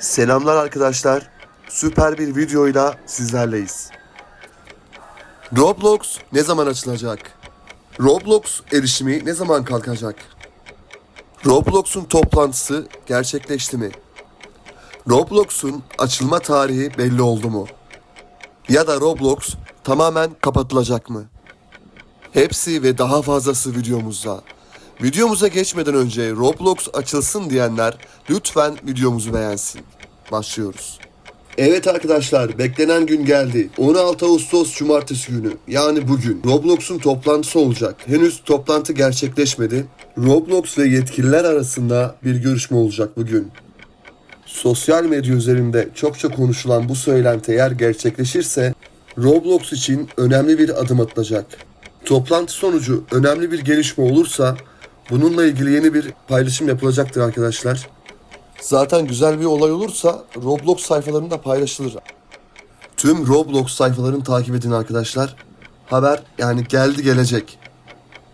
Selamlar arkadaşlar. Süper bir videoyla sizlerleyiz. Roblox ne zaman açılacak? Roblox erişimi ne zaman kalkacak? Roblox'un toplantısı gerçekleşti mi? Roblox'un açılma tarihi belli oldu mu? Ya da Roblox tamamen kapatılacak mı? Hepsi ve daha fazlası videomuzda. Videomuza geçmeden önce Roblox açılsın diyenler lütfen videomuzu beğensin. Başlıyoruz. Evet arkadaşlar beklenen gün geldi. 16 Ağustos Cumartesi günü yani bugün Roblox'un toplantısı olacak. Henüz toplantı gerçekleşmedi. Roblox ve yetkililer arasında bir görüşme olacak bugün. Sosyal medya üzerinde çokça konuşulan bu söylenti eğer gerçekleşirse Roblox için önemli bir adım atılacak. Toplantı sonucu önemli bir gelişme olursa bununla ilgili yeni bir paylaşım yapılacaktır arkadaşlar. Zaten güzel bir olay olursa Roblox sayfalarında paylaşılır. Tüm Roblox sayfalarını takip edin arkadaşlar. Haber yani geldi gelecek.